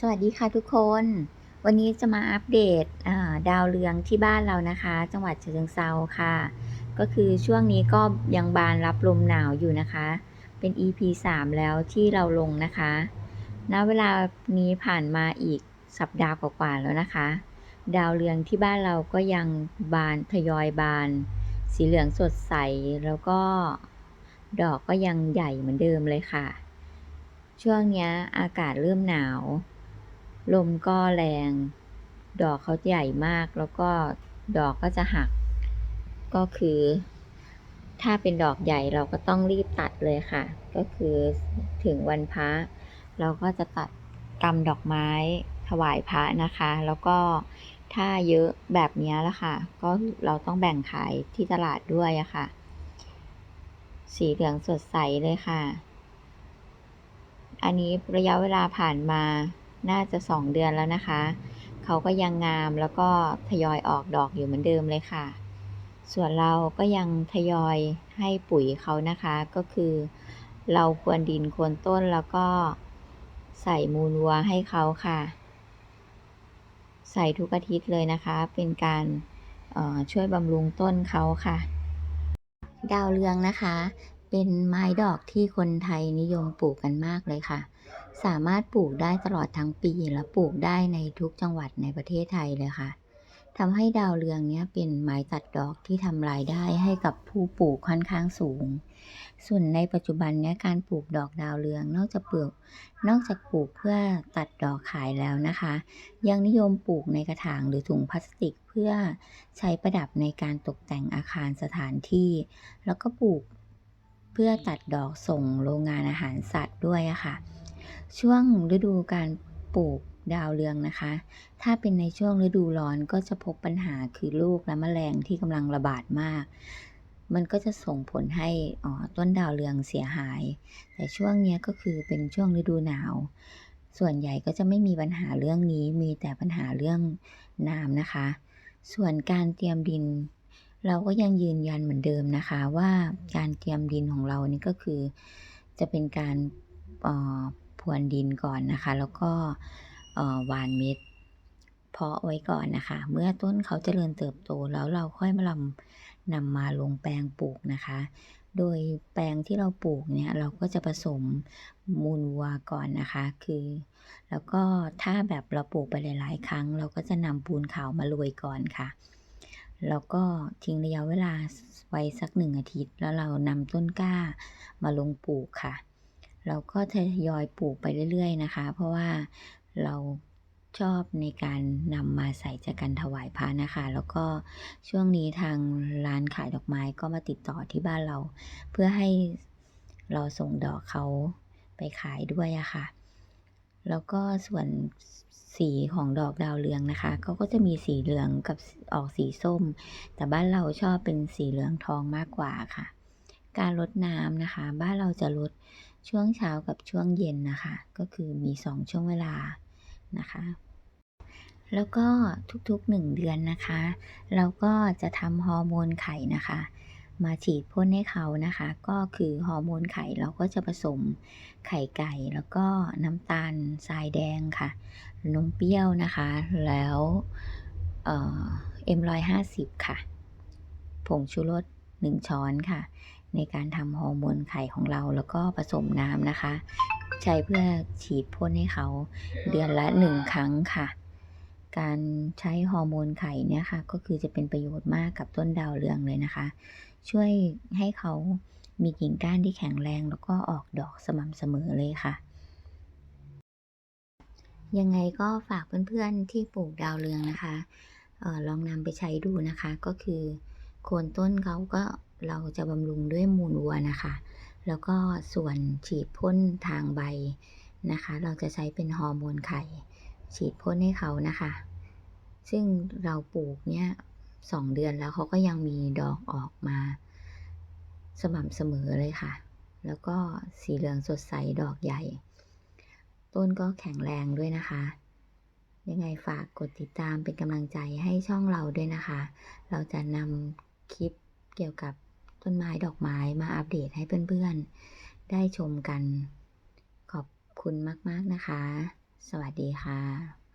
สวัสดีค่ะทุกคน วันนี้จะมาอัปเดตดาวเรืองที่บ้านเรานะคะ จังหวัดฉะเชิงเซาค่ะ ก็คือช่วงนี้ก็ยังบานรับลมหนาวอยู่นะคะ เป็น EP 3 แล้วที่เราลงนะคะณเวลานี้ผ่านมาอีกสัปดาห์กว่าๆแล้วนะคะ ดาวเรืองที่บ้านเราก็ยังบานทยอยบาน สีเหลืองสดใสแล้วก็ดอกก็ยังใหญ่เหมือนเดิมเลยค่ะ ช่วงนี้อากาศเริ่มหนาว ลมก็แรง ดอกเขาใหญ่มาก แล้วก็ดอกก็จะหัก ก็คือ ถ้าเป็นดอกใหญ่เราก็ต้องรีบตัดเลยค่ะ ก็คือถึงวันพระเราก็จะตัดกำดอกไม้ถวายพระนะคะ แล้วก็ถ้าเยอะแบบนี้ละค่ะ ก็เราต้องแบ่งขายที่ตลาดด้วยอะค่ะ สีเหลืองสดใสเลยค่ะ อันนี้ระยะเวลาผ่านมา น่าจะสองเดือนแล้วนะคะ เขาก็ยังงามแล้วก็ทยอยออกดอกอยู่เหมือนเดิมเลยค่ะ ส่วนเราก็ยังทยอยให้ปุ๋ยเขานะคะ ก็คือ เราควรดินควรต้นแล้วก็ใส่มูลวัวให้เขาค่ะ ใส่ทุกอาทิตย์เลยนะคะ เป็นการช่วยบำรุงต้นเขาค่ะ ดาวเรืองนะคะ เป็นไม้ดอกที่คนไทยนิยมปลูกกันมากเลยค่ะ สามารถปลูกได้ตลอดทั้งปีและปลูกได้ในทุกจังหวัดในประเทศไทยเลยค่ะทำให้ดาวเรืองเนี้ยเป็นไม้ตัดดอกที่ทำรายได้ให้กับผู้ปลูกค่อนข้างสูง ส่วนในปัจจุบันเนี้ยการปลูกดอกดาวเรืองนอกจากปลูก นอกจากปลูกเพื่อตัดดอกขายแล้วนะคะ ยังนิยมปลูกในกระถางหรือถุงพลาสติกเพื่อใช้ประดับในการตกแต่งอาคารสถานที่ แล้วก็ปลูก เพื่อตัดดอกส่งโรงงานอาหารสัตว์ด้วยอะค่ะ ช่วงฤดูการปลูกดาวเรืองนะคะ ถ้าเป็นในช่วงฤดูร้อนก็จะพบปัญหาคือลูกและแมลงที่กำลังระบาดมาก มันก็จะส่งผลให้ต้นดาวเรืองเสียหาย แต่ช่วงนี้ก็คือเป็นช่วงฤดูหนาว ส่วนใหญ่ก็จะไม่มีปัญหาเรื่องนี้ มีแต่ปัญหาเรื่องน้ำนะคะ ส่วนการเตรียมดิน เราก็ยังยืนยันเหมือนเดิมนะคะว่าการเตรียมดินของเรานี่ก็คือจะเป็นการพรวนดินก่อนนะคะ แล้วก็หวานเม็ดเพาะไว้ก่อนนะคะ เมื่อต้นเขาเจริญเติบโตแล้วเราค่อยมาลำนำมาลงแปลงปลูกนะคะ โดยแปลงที่เราปลูกเนี่ยเราก็จะผสมมูลวัวก่อนนะคะ คือ แล้วก็ถ้าแบบเราปลูกไปหลาย ๆ ครั้ง เราก็จะนำปูนขาวมาโรยก่อนค่ะ แล้วก็ทิ้งระยะเวลาไว้สักหนึ่งอาทิตย์ แล้วเรานำต้นกล้ามาลงปลูกค่ะ เราก็ทยอยปลูกไปเรื่อย ๆ นะคะ เพราะว่าเราชอบในการนำมาใส่จากกันถวายพระนะคะ แล้วก็ช่วงนี้ทางร้านขายดอกไม้ก็มาติดต่อที่บ้านเรา เพื่อให้เราส่งดอกเขาไปขายด้วยอะค่ะ แล้วก็ส่วนสีของดอกดาวเรืองนะคะเขาก็จะมีสีเหลืองกับออกสีส้ม แต่บ้านเราชอบเป็นสีเหลืองทองมากกว่าค่ะ การลดน้ำนะคะ บ้านเราจะลดช่วงเช้ากับช่วงเย็นนะคะ ก็คือมี 2 ช่วงเวลานะคะ แล้วก็ทุกๆ 1 เดือนนะคะ เราก็จะทำฮอร์โมนไข่นะคะ มาฉีดพ่นให้เขานะคะ ก็คือฮอร์โมนไข่เราก็จะผสมไข่ไก่แล้วก็น้ำตาลทรายแดงค่ะนมเปรี้ยวนะคะ แล้วเอ็มร้อยห้าสิบค่ะ ผงชูรส1ช้อนค่ะ ในการทำฮอร์โมนไข่ของเราแล้วก็ผสมน้ำนะคะ ใช้เพื่อฉีดพ่นให้เขาเดือนละ1ครั้งค่ะ การใช้ฮอร์โมนไข่เนี่ยค่ะก็คือจะเป็นประโยชน์มากกับต้นดาวเรืองเลยนะคะ ช่วยให้เขามีกิ่งก้านที่แข็งแรงแล้วก็ออกดอกสม่ำเสมอเลยค่ะ ยังไงก็ฝากเพื่อนๆที่ปลูกดาวเรืองนะคะออลองนำไปใช้ดูนะคะก็คือโคนต้นเขาก็เราจะบำรุงด้วยมูลวัวนะคะ แล้วก็ส่วนฉีดพ่นทางใบนะคะ เราจะใช้เป็นฮอร์โมนไข่ ฉีดพ่นให้เขานะคะ ซึ่งเราปลูกเนี่ยสองเดือนแล้วเขาก็ยังมีดอกออกมาสม่ำเสมอเลยค่ะ แล้วก็สีเหลืองสดใสดอกใหญ่ ต้นก็แข็งแรงด้วยนะคะ ยังไงฝากกดติดตามเป็นกำลังใจให้ช่องเราด้วยนะคะ เราจะนำคลิปเกี่ยวกับต้นไม้ดอกไม้มาอัปเดตให้เพื่อนๆ ได้ชมกัน ขอบคุณมากๆนะคะ สวัสดีค่ะ